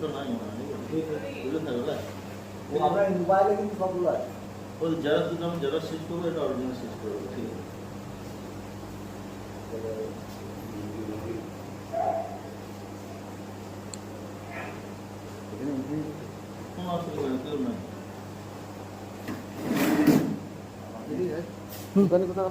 ওটা নাই মনে হয় বুঝলে থাকবে ও আপনার মোবাইলে কিন্তু সবগুলো আছে ওই যারা দুটো আমি যারা শেষ করবো এটা অরিজিনাল শেষ করবো ঠিক আছে এখানে উঠে কোনো অসুবিধা নেই কেউ নাই দোকানে কোথাও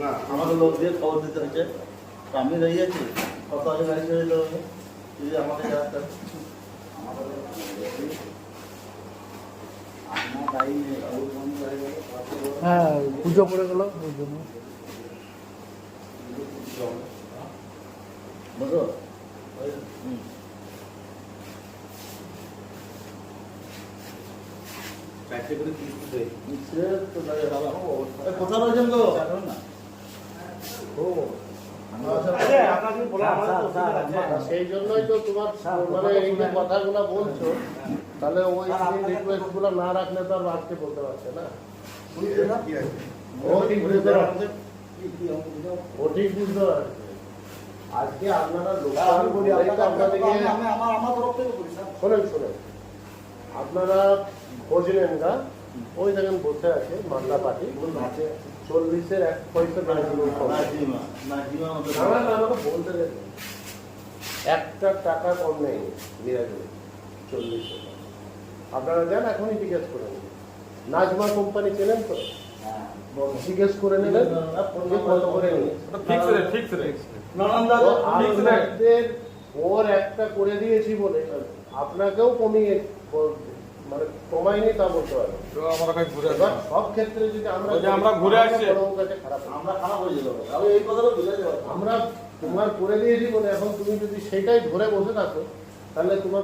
না আমাকে লোক দিয়ে খবর দিতে হচ্ছে আমি রয়ে গেছি কত আগে গাড়ি ছেড়ে দিতে হবে? যদি আমাকে বন্ধ হয়ে গেল পুজো পড়ে গেল। ওই জন্য বুঝো হুম কোথায় রয়েছেন গো? না ও আপনাকে বলা আমাদের তো অসুবিধা আছে। তা সেই জন্যই তো তোমার মানে এই যে কথাগুলো বলছো তাহলে ওই রিকোয়েস্টগুলো না রাখলে তো আর আজকে বলতে পারছে না। ও ঠিক বুঝতে পারছে। আপনারা আমি বলি আপনাদেরকে আমি আমি আমার আমার তরফ থেকে বলি স্যার। শোনেন শোনেন। আপনারা খোঁজ নেন না ওই দেখেন বসে আছে মাল্লা আছে চল্লিশের এক পয়সা বলতে দেন। একটা টাকা কম নেই মিরাজুলে চল্লিশ। আপনারা যান এখনই জিজ্ঞেস করে নেন। নাজমা কোম্পানি চেনেন তো? হ্যাঁ জিজ্ঞেস করে নেবেন। কত করে ওর একটা করে দিয়েছি বলে আপনাকেও কমিয়ে মানে তা বলতে পারব। তো আমরা কাছে ঘুরে সব ক্ষেত্রে যদি আমরা আমরা ঘুরে আসছি। আমরা খারাপ হয়ে আমি এই কথাটা বুঝে যাব আমরা তোমার করে দিয়েছি বলে এখন তুমি যদি সেটাই ধরে বসে থাকো তাহলে তোমার